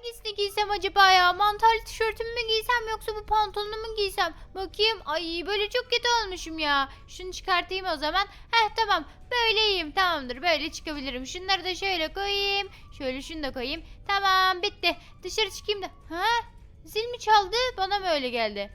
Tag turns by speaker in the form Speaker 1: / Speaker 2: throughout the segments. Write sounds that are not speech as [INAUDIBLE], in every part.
Speaker 1: Hangisini giysem acaba ya? Mantarlı tişörtümü mü giysem yoksa bu pantolonumu mu giysem? Bakayım. Ay böyle çok kötü olmuşum ya. Şunu çıkartayım o zaman. Heh tamam. Böyle iyiyim. Tamamdır. Böyle çıkabilirim. Şunları da şöyle koyayım. Şöyle şunu da koyayım. Tamam bitti. Dışarı çıkayım da. Ha? Zil mi çaldı? Bana mı öyle geldi?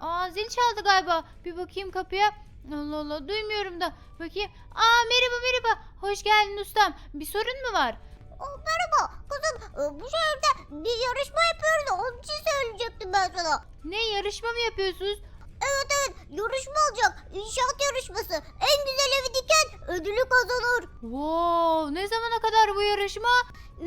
Speaker 1: Aa zil çaldı galiba. Bir bakayım kapıya. Allah Allah duymuyorum da. Bakayım. Aa merhaba merhaba. Hoş geldin ustam. Bir sorun mu var?
Speaker 2: Merhaba kızım e, bu şehirde bir yarışma yapıyoruz da onun için söyleyecektim ben sana.
Speaker 1: Ne yarışma mı yapıyorsunuz?
Speaker 2: Evet evet yarışma olacak. İnşaat yarışması. En güzel evi diken ödülü kazanır.
Speaker 1: Wow, ne zamana kadar bu yarışma?
Speaker 2: Ee,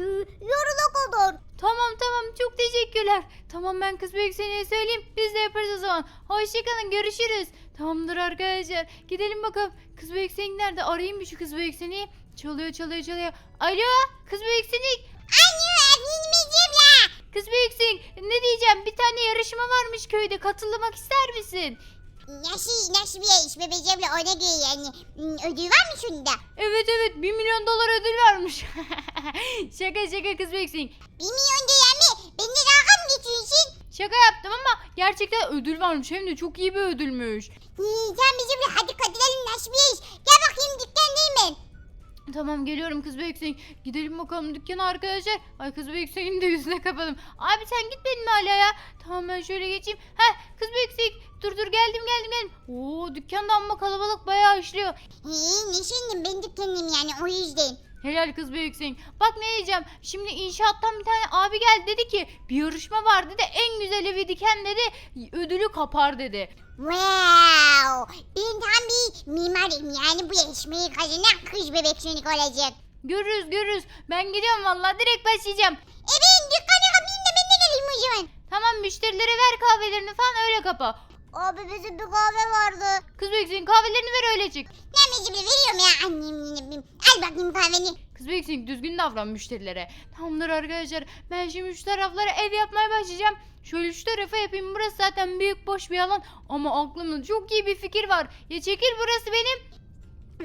Speaker 2: yarına kadar.
Speaker 1: Tamam tamam çok teşekkürler. Tamam ben kız büyük seneye söyleyeyim. Biz de yaparız o zaman. Hoşçakalın görüşürüz. Tamamdır arkadaşlar. Gidelim bakalım. Kız büyük senik nerede? Arayayım bir şu kız büyük seneyi. Çalıyor çalıyor çalıyor. Alo kız büyük senik.
Speaker 2: Anne bilmeyeceğim ya.
Speaker 1: Kız büyük senik. Ne diyeceğim? Bir tane yarışma varmış köyde. Katılmak ister misin?
Speaker 2: Nasıl nasıl bir yarışma beceremle ona göre yani. Hmm, Ödül var mı şunda?
Speaker 1: Evet evet 1 milyon dolar ödül varmış. [LAUGHS] şaka şaka kız büyük senik.
Speaker 2: Bir milyon dolar mı? Benimle dalga mı geçiyorsun?
Speaker 1: Şaka yaptım ama gerçekten ödül varmış. Hem de çok iyi bir ödülmüş.
Speaker 2: Ee, sen bizimle hadi katılalım nasıl bir iş? Gel bakayım dükkandayım ben.
Speaker 1: Tamam geliyorum kız büyüksün. Gidelim bakalım dükkana arkadaşlar. Ay kız büyüksün de yüzüne kapadım. Abi sen git benim hala ya. Tamam ben şöyle geçeyim. Heh kız büyüksün. Dur dur geldim geldim geldim. Oo dükkanda amma kalabalık bayağı işliyor.
Speaker 2: Ee, ne ben dükkanım yani o yüzden.
Speaker 1: Helal kız büyüksün. Bak ne diyeceğim. Şimdi inşaattan bir tane abi geldi dedi ki bir yarışma var dedi. En güzel evi diken dedi. Ödülü kapar dedi.
Speaker 2: Wow! Ben tam bir mimarım yani bu yarışmayı kazanan kız bebek sönük olacak.
Speaker 1: Görürüz görürüz. Ben gidiyorum vallahi direkt başlayacağım.
Speaker 2: E ben dükkanı kapayım da ben de geleyim o zaman.
Speaker 1: Tamam müşterilere ver kahvelerini falan öyle kapa.
Speaker 2: Abi bizim bir kahve vardı.
Speaker 1: Kız büyüksün kahvelerini ver öyle çık.
Speaker 2: Nemeciğim veriyorum ya annem yine. Al bakayım kahveni.
Speaker 1: Kız büyüksün düzgün davran müşterilere. Tamamdır arkadaşlar. Ben şimdi şu taraflara ev yapmaya başlayacağım. Şöyle şu tarafa yapayım. Burası zaten büyük boş bir alan. Ama aklımda çok iyi bir fikir var. Ya çekil burası benim.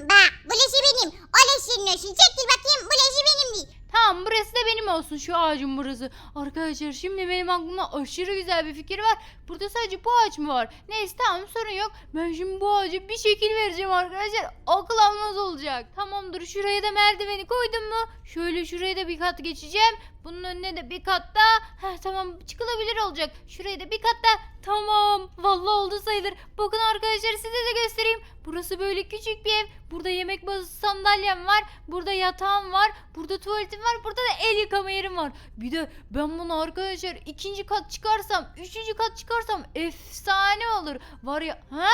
Speaker 2: Bak burası benim. Orası senin olsun. Çekil bakayım burası benim değil.
Speaker 1: Tamam burası da benim olsun şu ağacın burası. Arkadaşlar şimdi benim aklımda aşırı güzel bir fikir var. Burada sadece bu ağaç mı var? Neyse tamam sorun yok. Ben şimdi bu ağaca bir şekil vereceğim arkadaşlar. Akıl almaz olacak. Tamamdır şuraya da merdiveni koydum mu? Şöyle şuraya da bir kat geçeceğim. Bunun önüne de bir kat daha. Heh, tamam çıkılabilir olacak. Şuraya da bir kat daha. Tamam. Vallahi oldu sayılır. Bakın arkadaşlar size de göstereyim. Burası böyle küçük bir ev. Burada yemek masası sandalyem var. Burada yatağım var. Burada tuvaletim var. Burada da el yıkama yerim var. Bir de ben bunu arkadaşlar ikinci kat çıkarsam, üçüncü kat çıkarsam efsane olur. Var ya. Ha?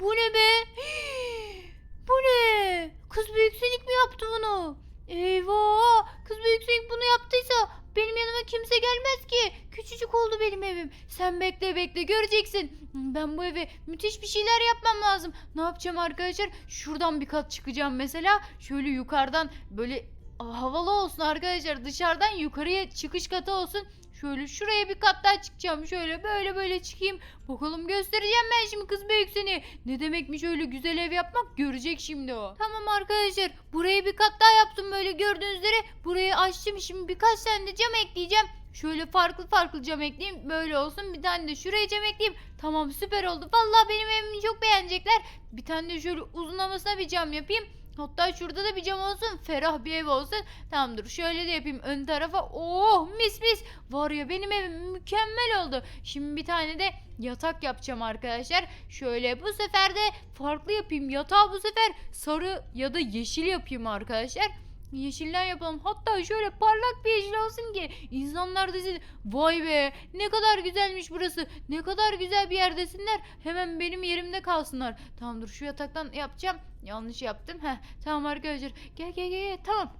Speaker 1: Bu ne be? [GASPS] Bu ne? Kız büyüksenik mi yaptı bunu? Eyvah! Kız büyüksenik bunu yaptıysa benim yanıma kimse gelmez ki. Küçücük oldu benim evim. Sen bekle bekle göreceksin. Ben bu eve müthiş bir şeyler yapmam lazım. Ne yapacağım arkadaşlar? Şuradan bir kat çıkacağım mesela. Şöyle yukarıdan böyle havalı olsun arkadaşlar. Dışarıdan yukarıya çıkış katı olsun. Şöyle şuraya bir kat daha çıkacağım. Şöyle böyle böyle çıkayım. Bakalım göstereceğim ben şimdi kız büyük seni. Ne demekmiş öyle güzel ev yapmak görecek şimdi o. Tamam arkadaşlar. Buraya bir kat daha yaptım böyle gördüğünüz üzere. Burayı açtım. Şimdi birkaç tane de cam ekleyeceğim. Şöyle farklı farklı cam ekleyeyim. Böyle olsun. Bir tane de şuraya cam ekleyeyim. Tamam süper oldu. Vallahi benim evimi çok beğenecekler. Bir tane de şöyle uzunlamasına bir cam yapayım. Hatta şurada da bir cam olsun. Ferah bir ev olsun. Tamamdır. Şöyle de yapayım ön tarafa. Oh mis mis. Var ya benim evim mükemmel oldu. Şimdi bir tane de yatak yapacağım arkadaşlar. Şöyle bu sefer de farklı yapayım. Yatağı bu sefer sarı ya da yeşil yapayım arkadaşlar. Yeşilden yapalım. Hatta şöyle parlak bir yeşil olsun ki insanlar desin vay be ne kadar güzelmiş burası. Ne kadar güzel bir yerdesinler. Hemen benim yerimde kalsınlar. Tamamdır şu yataktan yapacağım. Yanlış yaptım. Heh, tamam arkadaşlar. Gel gel gel. Tamam.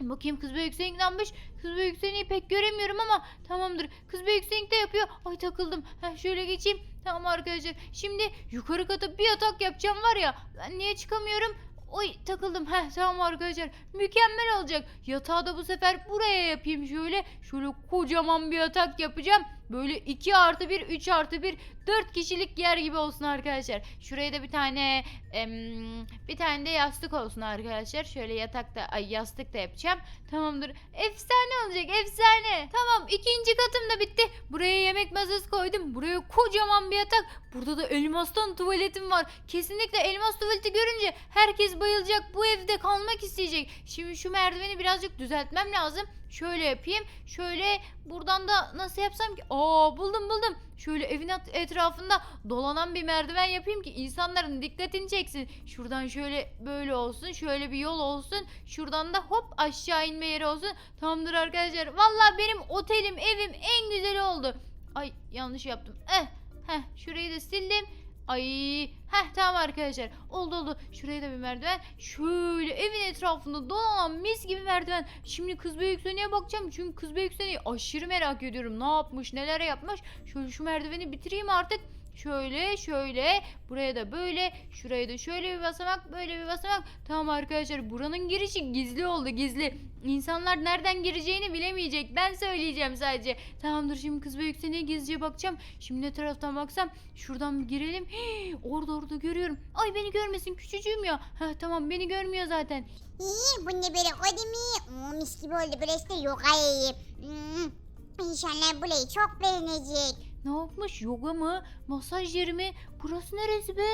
Speaker 1: Bakayım kız büyük seninlenmiş. Kız büyük seni pek göremiyorum ama tamamdır. Kız büyük de yapıyor. Ay takıldım. Heh, şöyle geçeyim. Tamam arkadaşlar. Şimdi yukarı kata bir yatak yapacağım var ya. Ben niye çıkamıyorum? Oy takıldım. Heh tamam arkadaşlar. Mükemmel olacak. Yatağı da bu sefer buraya yapayım şöyle. Şöyle kocaman bir yatak yapacağım. Böyle 2 artı 1, 3 artı 1, 4 kişilik yer gibi olsun arkadaşlar. Şuraya da bir tane em, bir tane de yastık olsun arkadaşlar. Şöyle yatak da ay yastık da yapacağım. Tamamdır. Efsane olacak efsane. Tamam ikinci katım da bitti. Buraya yemek masası koydum. Buraya kocaman bir yatak. Burada da elmastan tuvaletim var. Kesinlikle elmas tuvaleti görünce herkes bayılacak. Bu evde kalmak isteyecek. Şimdi şu merdiveni birazcık düzeltmem lazım. Şöyle yapayım. Şöyle buradan da nasıl yapsam ki? Aa buldum buldum. Şöyle evin etrafında dolanan bir merdiven yapayım ki insanların dikkatini çeksin. Şuradan şöyle böyle olsun. Şöyle bir yol olsun. Şuradan da hop aşağı inme yeri olsun. Tamamdır arkadaşlar. Vallahi benim otelim, evim en güzeli oldu. Ay yanlış yaptım. Eh, heh, şurayı da sildim. Ay, heh tamam arkadaşlar. Oldu oldu. Şuraya da bir merdiven. Şöyle evin etrafında dolanan mis gibi merdiven. Şimdi kız büyük Sönü'ye bakacağım. Çünkü kız büyük Sönü'yü aşırı merak ediyorum. Ne yapmış, neler yapmış. Şöyle şu merdiveni bitireyim artık. Şöyle şöyle buraya da böyle şuraya da şöyle bir basamak böyle bir basamak. Tamam arkadaşlar buranın girişi gizli oldu gizli. İnsanlar nereden gireceğini bilemeyecek. Ben söyleyeceğim sadece. Tamamdır şimdi kız ve yükselene gizlice bakacağım? Şimdi ne taraftan baksam? Şuradan girelim. Hii, [GASPS] orada orada görüyorum. Ay beni görmesin küçücüğüm ya. Heh, tamam beni görmüyor zaten.
Speaker 2: İyi bu ne böyle? O mi? Oo, mis gibi oldu burası. Da yok ay. Hmm. İnşallah burayı çok beğenecek.
Speaker 1: Ne yapmış? Yoga mı? Masaj yeri mi? Burası neresi be?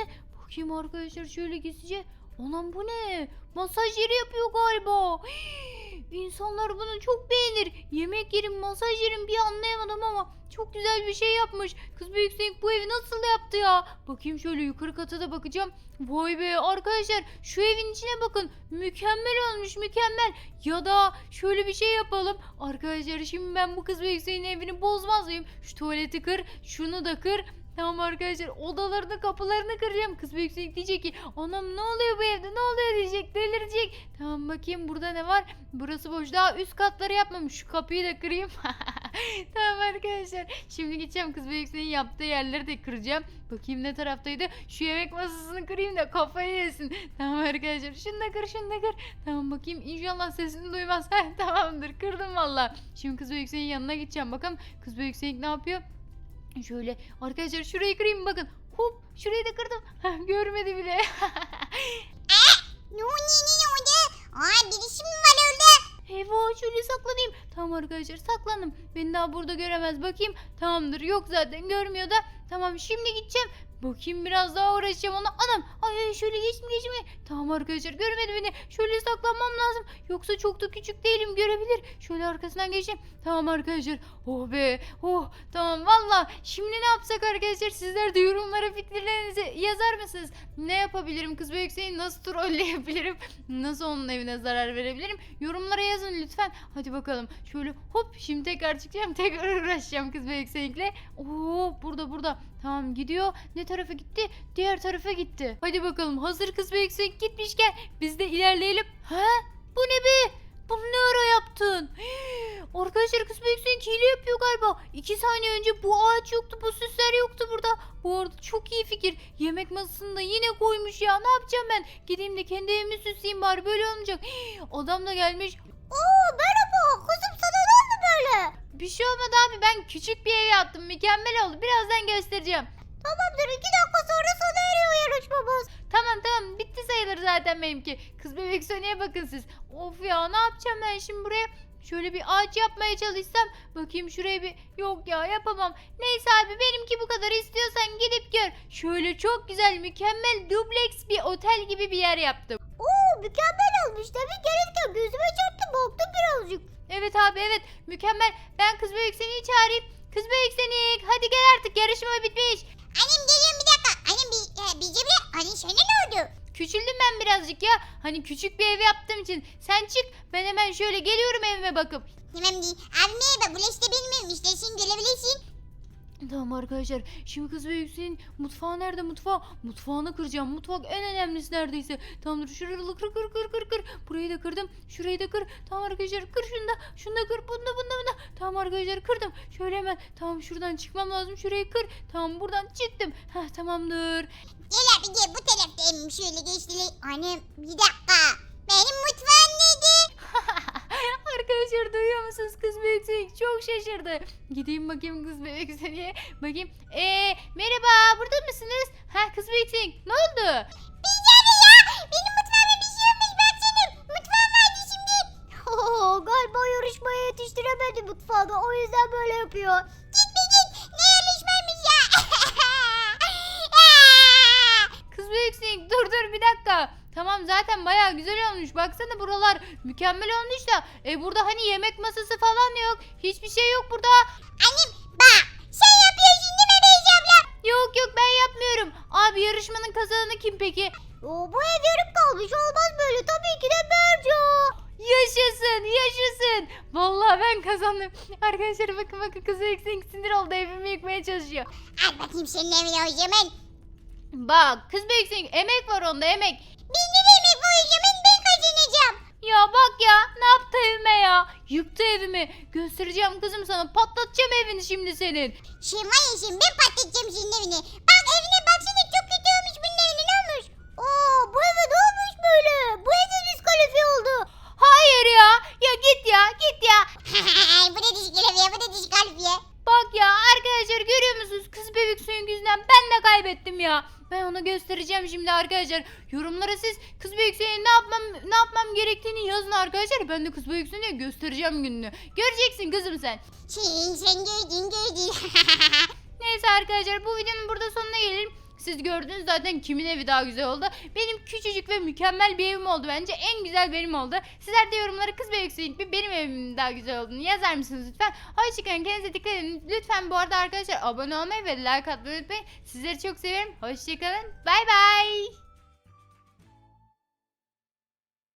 Speaker 1: Bakayım arkadaşlar şöyle gizlice. Anam bu ne? Masaj yeri yapıyor galiba. Hii, İnsanlar bunu çok beğenir. Yemek yerim, masaj yerim bir anlayamadım ama çok güzel bir şey yapmış. Kız Büyük bu evi nasıl yaptı ya? Bakayım şöyle yukarı kata da bakacağım. Vay be arkadaşlar şu evin içine bakın. Mükemmel olmuş mükemmel. Ya da şöyle bir şey yapalım. Arkadaşlar şimdi ben bu kız ve Hüseyin'in evini bozmaz mıyım? Şu tuvaleti kır, şunu da kır. Tamam arkadaşlar odalarını kapılarını kıracağım. Kız büyük diyecek ki anam ne oluyor bu evde ne oluyor diyecek delirecek. Tamam bakayım burada ne var? Burası boş daha üst katları yapmamış. Şu kapıyı da kırayım. [LAUGHS] tamam arkadaşlar. Şimdi gideceğim kız büyük Hüseyin yaptığı yerleri de kıracağım. Bakayım ne taraftaydı? Şu yemek masasını kırayım da kafayı yesin. Tamam arkadaşlar şunu da kır şunu da kır. Tamam bakayım inşallah sesini duymaz. [LAUGHS] Tamamdır kırdım valla. Şimdi kız ve Yüksek'in yanına gideceğim. Bakalım kız ve Yüksek ne yapıyor? Şöyle arkadaşlar şurayı kırayım bakın. Hop şurayı da kırdım. [LAUGHS] Görmedi bile. [LAUGHS]
Speaker 2: Ne oldu ne oldu? Aa birisi mi var orada?
Speaker 1: Eyvah şöyle saklanayım. Tamam arkadaşlar saklandım. Beni daha burada göremez. Bakayım. Tamamdır yok zaten görmüyor da. Tamam şimdi gideceğim. Bakayım biraz daha uğraşacağım ona. Anam ay şöyle geçme geçme. Tamam arkadaşlar görmedi beni. Şöyle saklanmam lazım. Yoksa çok da küçük değilim görebilir. Şöyle arkasından geçeyim. Tamam arkadaşlar. Oh be. Oh tamam valla. Şimdi ne yapsak arkadaşlar? Sizler de yorumlara fikirlerinizi yazar mısınız? Ne yapabilirim? Kız büyük seni nasıl trolleyebilirim? [LAUGHS] Nasıl onun evine zarar verebilirim? Yorumlara yazın lütfen. Hadi bakalım. Şöyle hop şimdi tekrar çıkacağım. Tekrar [LAUGHS] uğraşacağım kız büyük seninle. Oo burada burada. Tamam gidiyor. Ne tarafa gitti? Diğer tarafa gitti. Hadi bakalım. Hazır kız büyük senin gitmişken biz de ilerleyelim. Ha? Bu ne be? Bunu ne ara yaptın? [GASPS] Arkadaşlar kız büyük senin hile yapıyor galiba. İki saniye önce bu ağaç yoktu, bu süsler yoktu burada. Bu arada çok iyi fikir. Yemek masasını da yine koymuş ya. Ne yapacağım ben? Gideyim de kendi evimi süsleyeyim bari böyle olmayacak. [GASPS] Adam da gelmiş.
Speaker 2: Oo merhaba kızım böyle?
Speaker 1: Bir şey olmadı abi ben küçük bir ev yaptım. Mükemmel oldu. Birazdan göstereceğim.
Speaker 2: Tamamdır iki dakika sonra sona eriyor yarışmamız.
Speaker 1: Tamam tamam bitti sayılır zaten benimki. Kız bebek Sony'e bakın siz. Of ya ne yapacağım ben şimdi buraya? Şöyle bir ağaç yapmaya çalışsam. Bakayım şuraya bir. Yok ya yapamam. Neyse abi benimki bu kadar istiyorsan gidip gör. Şöyle çok güzel mükemmel dubleks bir otel gibi bir yer yaptım.
Speaker 2: Oo mükemmel olmuş tabii gelirken gözüme çarptı baktım birazcık.
Speaker 1: Evet abi evet mükemmel. Ben kız bebek seni çağırayım. Kız bebek seni hadi gel artık yarışma bitmiş.
Speaker 2: Annem geliyorum bir dakika. Annem bir, e, bir cebine. Anne sana ne?
Speaker 1: Küçüldüm ben birazcık ya. Hani küçük bir ev yaptığım için. Sen çık ben hemen şöyle geliyorum evime bakıp.
Speaker 2: Tamam değil. Abi merhaba burası da benim evim işte sen gelebilirsin.
Speaker 1: Tamam arkadaşlar. Şimdi kız ve yükseğin mutfağı nerede mutfağı? Mutfağını kıracağım. Mutfak en önemlisi neredeyse. Tamamdır. Şurayı kır kır kır kır kır. Burayı da kırdım. Şurayı da kır. Tamam arkadaşlar kır şunu da. Şunu da kır. Bunu da bunu. Tamam arkadaşlar kırdım. Şöyle hemen. Tamam şuradan çıkmam lazım. Şurayı kır. Tamam buradan çıktım. Heh tamamdır.
Speaker 2: Gel abi gel bu taraftayım şöyle geçtiler. Annem bir dakika. Benim mutfağım neydi? [LAUGHS]
Speaker 1: Arkadaşlar duyuyor musunuz kız yüksek çok şaşırdı. Gideyim bakayım kız ve yükseğe. Bakayım. Eee merhaba burada mısınız? Ha kız yüksek ne oldu?
Speaker 3: Mutfağını. O yüzden böyle yapıyor.
Speaker 2: Git bir git. Ne yarışmaymış ya. [LAUGHS]
Speaker 1: Kız ve yüksek dur dur bir dakika. Tamam zaten baya güzel olmuş. Baksana buralar mükemmel olmuş da. E burada hani yemek masası falan yok. Hiçbir şey yok burada.
Speaker 2: Annem bak. Sen yapıyorsun değil mi Beyza abla?
Speaker 1: Yok yok ben yapmıyorum. Abi yarışmanın kazananı kim peki?
Speaker 3: Oo, bu ev yarım kalmış. Olmaz böyle. Tabii ki de Berca.
Speaker 1: Yaşasın yaşasın. Vallahi ben kazandım. Arkadaşlar bakın bakın kız ve yüksek sinir oldu evimi yıkmaya çalışıyor.
Speaker 2: Al bakayım senin evine o zaman.
Speaker 1: Bak kız yüksek emek var onda emek.
Speaker 2: Benim evime o zaman ben kazanacağım.
Speaker 1: Ya bak ya ne yaptı evime ya? Yıktı evimi. Göstereceğim kızım sana. Patlatacağım evini şimdi senin.
Speaker 2: Şey var ya şimdi ben patlatacağım senin evini. Bak evine baksana çok kötü olmuş bunun evine ne olmuş?
Speaker 3: Oo, bu eve ne olmuş böyle? Bu evde diskalifiye oldu.
Speaker 1: Hayır ya. Ya git ya git ya.
Speaker 2: bu da diskalifiye bu da diskalifiye.
Speaker 1: Bak ya arkadaşlar görüyor musunuz? Kız bebek suyun yüzünden ben de kaybettim ya. Ben ona göstereceğim şimdi arkadaşlar. Yorumlara siz kız suyun ne yapmam ne yapmam gerektiğini yazın arkadaşlar. Ben de kız suyunu göstereceğim gününü. Göreceksin kızım sen.
Speaker 2: Şey sen gördün gördün.
Speaker 1: Neyse arkadaşlar bu videonun burada sonuna gelelim. Siz gördünüz zaten kimin evi daha güzel oldu. Benim küçücük ve mükemmel bir evim oldu bence. En güzel benim oldu. Sizler de yorumlara kız yüksek bir benim evimin daha güzel olduğunu yazar mısınız lütfen? Hoşçakalın kendinize dikkat edin. Lütfen bu arada arkadaşlar abone olmayı ve like atmayı unutmayın. Sizleri çok seviyorum. Hoşçakalın. Bay bay.